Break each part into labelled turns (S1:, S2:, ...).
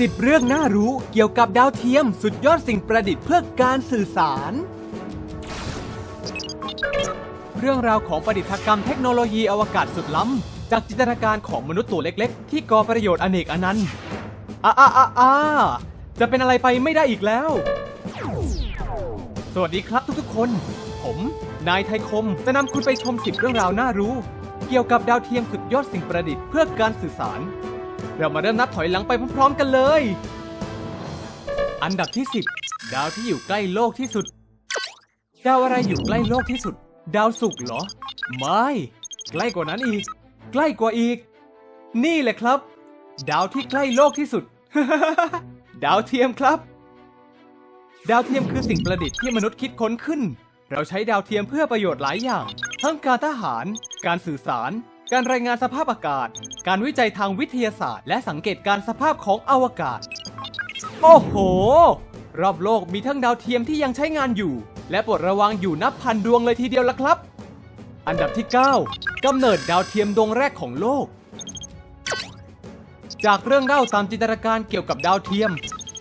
S1: 10 เรื่องน่ารู้เกี่ยวกับดาวเทียมสุดยอดสิ่งประดิษฐ์เพื่อการสื่อสาร เรื่องราวของประดิษฐกรรมเทคโนโลยีอวกาศสุดล้ำ จากจินตนาการของมนุษย์ตัวเล็กๆ ที่ก่อประโยชน์อเนกอนันต์อ่าอ่าอ่าอ่าจะเป็นอะไรไปไม่ได้อีกแล้ว สวัสดีครับทุกๆคน ผม นายไทยคม จะนำคุณไปชม 10 เรื่องราวน่ารู้ เกี่ยวกับดาวเทียมสุดยอดสิ่งประดิษฐ์เพื่อการสื่อสาร เรามาเริ่มนับถอยหลังไปพร้อมๆกันเลย อันดับที่ 10 ดาวที่อยู่ใกล้โลกที่สุด ดาวอะไรอยู่ใกล้โลกที่สุด ดาวศุกร์เหรอ ไม่ ใกล้กว่านั้นอีก ใกล้กว่าอีก นี่แหละครับ ดาวที่ใกล้โลกที่สุด ดาวเทียมครับ ดาวเทียมคือสิ่งประดิษฐ์ที่มนุษย์คิดค้นขึ้น เราใช้ดาวเทียมเพื่อประโยชน์หลายอย่าง ทั้งการทหาร การสื่อสาร การรายงานสภาพอากาศ การวิจัยทางวิทยาศาสตร์ และสังเกตการสภาพของอวกาศ โอ้โห รอบโลกมีทั้งดาวเทียมที่ยังใช้งานอยู่ และปรดระวังอยู่นับพันดวงเลยทีเดียวละครับ อันดับที่ 9กำเนิดดาวเทียมดวงแรกของโลก จากเรื่องเล่าตามจินตนาการเกี่ยวกับดาวเทียม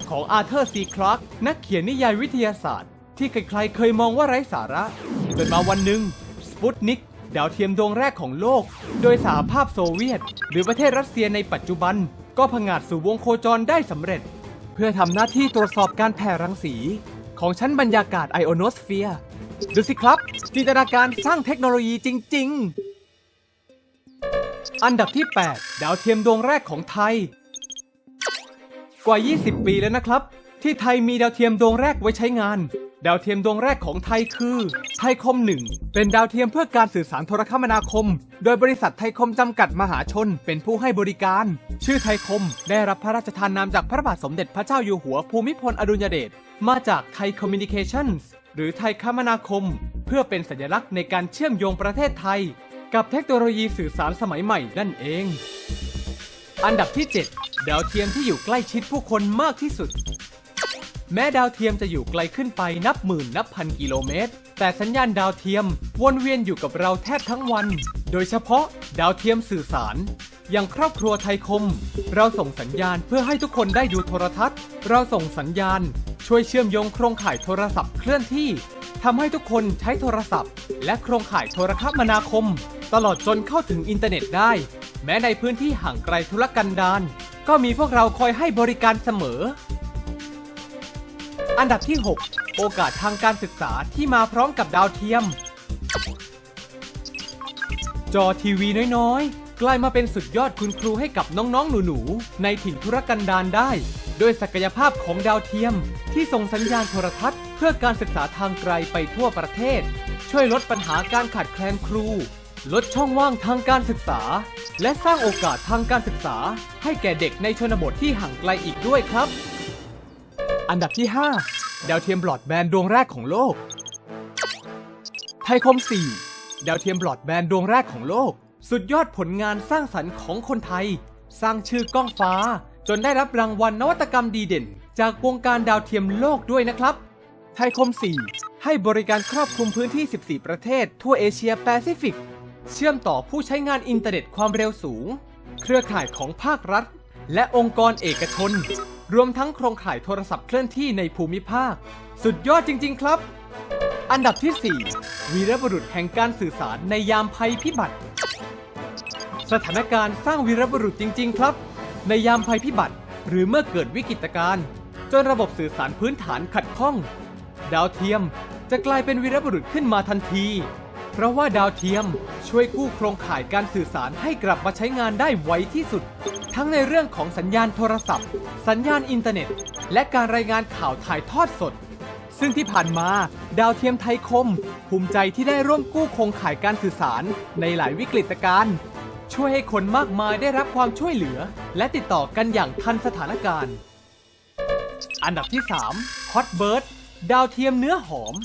S1: ของอาร์เธอร์ซีคลาร์กนักเขียนนิยายวิทยาศาสตร์ ที่ใครๆเคยมองว่าไร้สาระจนมาวันหนึ่งสปุตนิก ดาวเทียมดวงแรกของโลก โดยสหภาพโซเวียต หรือประเทศรัสเซียในปัจจุบัน ก็ผงาดสู่วงโคจรได้สำเร็จ เพื่อทำหน้าที่ตรวจสอบการแผ่รังสี ของชั้นบรรยากาศไอโอโนสเฟียร์ดูสิครับ จินตนาการสร้างเทคโนโลยีจริง ๆ อันดับที่ 8 ดาวเทียมดวงแรกของไทย กว่า 20 ปีแล้วนะครับ ที่ไทยมีดาวเทียมดวงแรกไว้ใช้งาน ดาวเทียมดวงแรกของไทยคือไทยคมหนึ่งเป็นดาวเทียมเพื่อการสื่อสารโทรคมนาคม โดยบริษัทไทยคมจำกัดมหาชน เป็นผู้ให้บริการ ชื่อไทยคม ได้รับพระราชทานนามจากพระบาทสมเด็จพระเจ้าอยู่หัวภูมิพลอดุลยเดชมาจากไทยคอมมิวนิเคชั่นส์หรือไทยคมนาคม เพื่อเป็นสัญลักษณ์ในการเชื่อมโยงประเทศไทย กับเทคโนโลยีสื่อสารสมัยใหม่นั่นเอง อันดับที่ 7 ดาวเทียมที่อยู่ใกล้ชิดผู้คนมากที่สุด แม้ดาวเทียมจะอยู่ไกลขึ้นไปนับหมื่นนับพันกิโลเมตร แต่สัญญาณดาวเทียมวนเวียนอยู่กับเราแทบทั้งวัน โดยเฉพาะดาวเทียมสื่อสาร อย่างครอบครัวไทยคม เราส่งสัญญาณเพื่อให้ทุกคนได้ดูโทรทัศน์ เราส่งสัญญาณ ช่วยเชื่อมโยงโครงข่ายโทรศัพท์เคลื่อนที่ทำให้ทุกคนใช้โทรศัพท์ และโครงข่ายโทรคมนาคม ตลอดจนเข้าถึงอินเทอร์เน็ตได้ แม้ในพื้นที่ห่างไกลธุรกันดาร ก็มีพวกเราคอยให้บริการเสมอ อันดับที่ 6 โอกาสทางการศึกษาที่มาพร้อมกับดาวเทียม จอทีวีน้อยๆ กลายมาเป็นสุดยอดคุณครูให้กับน้องๆ หนูๆ ในถิ่นธุรกันดารได้ ด้วยศักยภาพของดาวเทียม ที่ส่งสัญญาณโทรทัศน์ เพื่อการศึกษาทางไกลไปทั่วประเทศ ช่วยลดปัญหาการขาดแคลนครู ลดช่องว่างทางการศึกษา และสร้างโอกาสทางการศึกษา ให้แก่เด็กในชนบทที่ห่างไกลอีกด้วยครับ อันดับที่ 5 ดาวเทียมบลอดแบนด์ดวงแรกของโลก ไทยคม 4 ดาวเทียมบลอดแบนด์ดวงแรกของโลก สุดยอดผลงานสร้างสรรค์ของคนไทย สร้างชื่อกล้องฟ้า จนได้รับรางวัลนวัตกรรมดีเด่น จากวงการดาวเทียมโลกด้วยนะครับ ไทยคม 4 ให้บริการครอบคลุมพื้นที่ 14 ประเทศ ทั่วเอเชียแปซิฟิก เชื่อมต่อผู้ใช้งานอินเทอร์เน็ตความเร็วสูง เครือข่ายของภาครัฐ และองค์กรเอกชน รวมทั้งโครงข่ายโทรศัพท์เคลื่อนที่ในภูมิภาค สุดยอดจริง ๆ ครับ อันดับที่ 4 วีรบุรุษแห่งการสื่อสารในยามภัยพิบัติ สถานการณ์สร้างวีรบุรุษจริง ๆ ครับ ในยามภัยพิบัติ หรือเมื่อเกิดวิกฤตการณ์จนระบบสื่อสารพื้นฐานขัดข้อง ดาวเทียมจะกลายเป็นวีรบุรุษขึ้นมาทันที เพราะว่าดาวเทียมช่วยกู้โครงข่ายการสื่อสารให้กลับมาใช้งานได้ไวที่สุด ทั้งในเรื่องของสัญญาณโทรศัพท์ สัญญาณอินเทอร์เน็ต และการรายงานข่าวถ่ายทอดสด ซึ่งที่ผ่านมา ดาวเทียมไทยคม ภูมิใจที่ได้ร่วมกู้โครงข่ายการสื่อสารในหลายวิกฤตการณ์ช่วยให้คนมากมายได้รับความช่วยเหลือ และติดต่อกันอย่างทันสถานการณ์ อันดับที่3 Hot Bird ดาวเทียมเนื้อหอม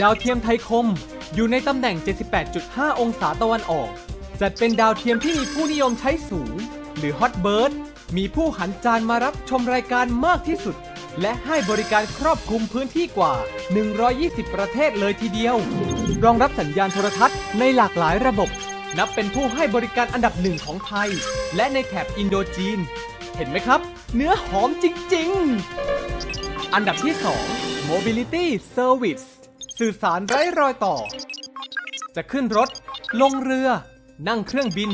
S1: ดาวเทียมไทยคม อยู่ในตำแหน่ง 78.5 องศาตะวันออก จัดเป็นดาวเทียมที่มีผู้นิยมใช้สูง หรือ Hot Bird มีผู้หันจานมารับชมรายการมากที่สุด และให้บริการครอบคลุมพื้นที่กว่า 120 ประเทศเลยทีเดียว รองรับสัญญาณโทรทัศน์ในหลากหลายระบบ นับเป็นผู้ให้บริการอันดับหนึ่งของไทย และในแถบอินโดจีน เห็นไหมครับ เนื้อหอมจริง ๆ อันดับที่ 2 Mobility Service สื่อสารไร้รอยต่อ จะขึ้นรถ ลงเรือ นั่งเครื่องบิน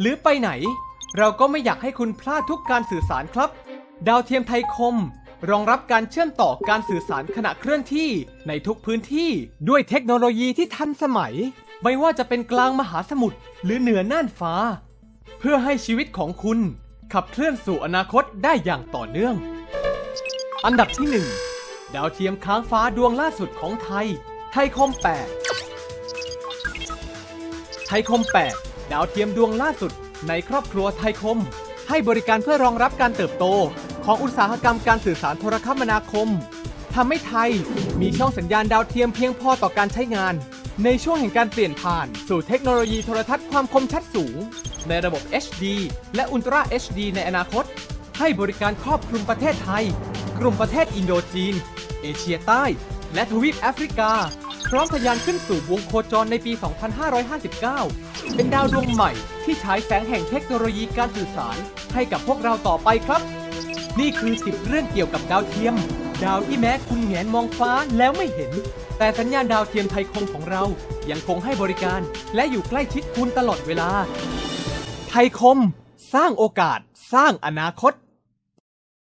S1: หรือไปไหน เราก็ไม่อยากให้คุณพลาดทุกการสื่อสารครับ ดาวเทียมไทยคม รองรับการเชื่อมต่อการสื่อสารขณะเคลื่อนที่ในทุกพื้นที่ด้วยเทคโนโลยีที่ทันสมัย ไม่ว่าจะเป็นกลางมหาสมุทรหรือเหนือน่านฟ้า เพื่อให้ชีวิตของคุณขับเคลื่อนสู่อนาคตได้อย่างต่อเนื่อง อันดับที่ 1 ดาวเทียมค้างฟ้าดวงล่าสุดของไทย ไทยคม 8 ไทยคม 8 ดาวเทียมดวงล่าสุด ในครอบครัวไทยคม ให้บริการเพื่อรองรับการเติบโต ของอุตสาหกรรมการสื่อสารโทรคมนาคมทำให้ไทยมีช่องสัญญาณดาวเทียมเพียงพอต่อการใช้งาน ในช่วงแห่งการเปลี่ยนผ่าน สู่เทคโนโลยีโทรทัศน์ความคมชัดสูง ในระบบ HD และ Ultra HD ในอนาคต ให้บริการครอบคลุมประเทศไทย กลุ่มประเทศอินโดจีน เอเชียใต้ และทวีปแอฟริกา พร้อมทะยานขึ้นสู่วงโคจรในปี 2559 เป็นดาวดวงใหม่ที่ฉายแสงแห่งเทคโนโลยีการสื่อสารให้กับพวกเราต่อไปครับ นี่คือ 10 เรื่องเกี่ยวกับดาวเทียม ดาวที่แม้คุณแงนมองฟ้าแล้วไม่เห็น แต่สัญญาณดาวเทียมไทยคมของเรา ยังคงให้บริการ และอยู่ใกล้ชิดคุณตลอดเวลา ไทยคม สร้างโอกาส สร้างอนาคต